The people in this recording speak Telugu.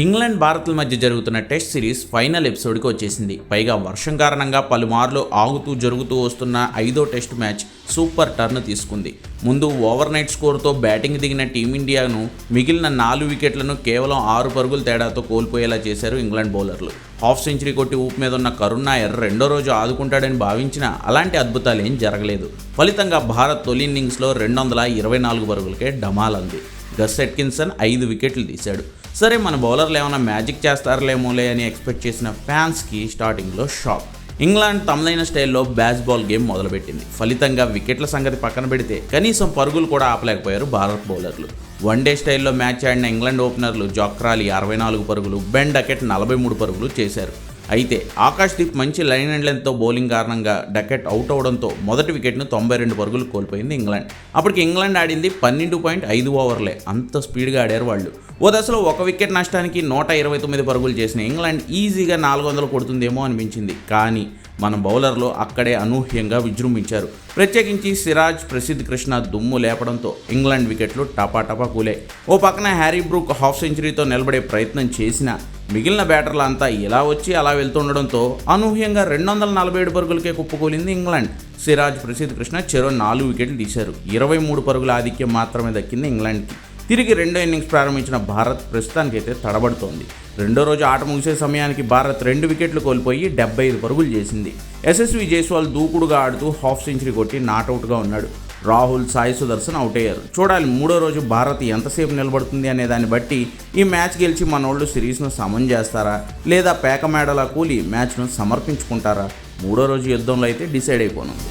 ఇంగ్లాండ్ భారత్ల మధ్య జరుగుతున్న టెస్ట్ సిరీస్ ఫైనల్ ఎపిసోడ్కి వచ్చేసింది. పైగా వర్షం కారణంగా పలుమార్లు ఆగుతూ జరుగుతూ వస్తున్న ఐదో టెస్ట్ మ్యాచ్ సూపర్ టర్న్ తీసుకుంది. ముందు ఓవర్ నైట్ స్కోర్తో బ్యాటింగ్ దిగిన టీమిండియాను మిగిలిన నాలుగు వికెట్లను కేవలం ఆరు పరుగుల తేడాతో కోల్పోయేలా చేశారు ఇంగ్లాండ్ బౌలర్లు. హాఫ్ సెంచరీ కొట్టి ఊపు మీద ఉన్న కరుణ్ నాయర్ రెండో రోజు ఆదుకుంటాడని భావించిన అలాంటి అద్భుతాలు ఏం జరగలేదు. ఫలితంగా భారత్ తొలి ఇన్నింగ్స్లో రెండు వందల ఇరవై నాలుగు పరుగులకే డమాలంది గస్ ఎట్కిన్సన్ ఐదు వికెట్లు తీశాడు. సరే మన బౌలర్లు ఏమైనా మ్యాజిక్ చేస్తారులేమోలే అని ఎక్స్పెక్ట్ చేసిన ఫ్యాన్స్కి స్టార్టింగ్లో షాక్. ఇంగ్లాండ్ తమదైన స్టైల్లో బ్యాస్ బాల్ గేమ్ మొదలుపెట్టింది. ఫలితంగా వికెట్ల సంగతి పక్కన పెడితే కనీసం పరుగులు కూడా ఆపలేకపోయారు భారత్ బౌలర్లు. వన్డే స్టైల్లో మ్యాచ్ ఆడిన ఇంగ్లాండ్ ఓపెనర్లు జాక్రాలి అరవై నాలుగు పరుగులు బెన్ డకెట్ నలభై మూడు పరుగులు చేశారు. అయితే ఆకాష్దీప్ మంచి లైన్ అండ్ లెంత్తో బౌలింగ్ కారణంగా డకెట్ అవుట్ అవడంతో మొదటి వికెట్ను తొంభై రెండు పరుగులు కోల్పోయింది ఇంగ్లాండ్. అప్పటికి ఇంగ్లాండ్ ఆడింది పన్నెండు పాయింట్ ఐదు ఓవర్లే. అంత స్పీడ్గా ఆడారు వాళ్ళు. ఓ దశలో ఒక వికెట్ నష్టానికి నూట ఇరవై తొమ్మిది పరుగులు చేసిన ఇంగ్లాండ్ ఈజీగా నాలుగు వందలు కొడుతుందేమో అనిపించింది. కానీ మన బౌలర్లు అక్కడే అనూహ్యంగా విజృంభించారు. ప్రత్యేకించి సిరాజ్ ప్రసిద్ధ్ కృష్ణ దుమ్ము లేపడంతో ఇంగ్లాండ్ వికెట్లు టపాటపా కూలే ఓ పక్కన హ్యారీ బ్రూక్ హాఫ్ సెంచరీతో నిలబడే ప్రయత్నం చేసినా మిగిలిన బ్యాటర్లు అంతా ఇలా వచ్చి అలా వెళ్తుండడంతో అనూహ్యంగా రెండు వందల నలభై ఏడు పరుగులకే కుప్పకూలింది ఇంగ్లాండ్. సిరాజ్ ప్రసిద్ధ్ కృష్ణ చెరో నాలుగు వికెట్లు తీశారు. ఇరవై మూడు పరుగుల ఆధిక్యం మాత్రమే దక్కింది ఇంగ్లాండ్కి. తిరిగి రెండో ఇన్నింగ్స్ ప్రారంభించిన భారత్ ప్రస్తుతానికైతే తడబడుతోంది. రెండో రోజు ఆట ముగిసే సమయానికి భారత్ రెండు వికెట్లు కోల్పోయి డెబ్బై ఐదు పరుగులు చేసింది. ఎస్ఎస్వి జైస్వాల్ దూకుడుగా ఆడుతూ హాఫ్ సెంచరీ కొట్టి నాట్అవుట్గా ఉన్నాడు. రాహుల్ సాయి సుదర్శన్ అవుట్ అయ్యారు. చూడాలి మూడో రోజు భారత్ ఎంతసేపు నిలబడుతుంది అనే దాన్ని బట్టి ఈ మ్యాచ్ గెలిచి మన వాళ్ళు సిరీస్ను సమన్ చేస్తారా? లేదా పేక మేడలా కూలి మ్యాచ్ను సమర్పించుకుంటారా? మూడో రోజు యుద్ధంలో అయితే డిసైడ్ అయిపోనుంది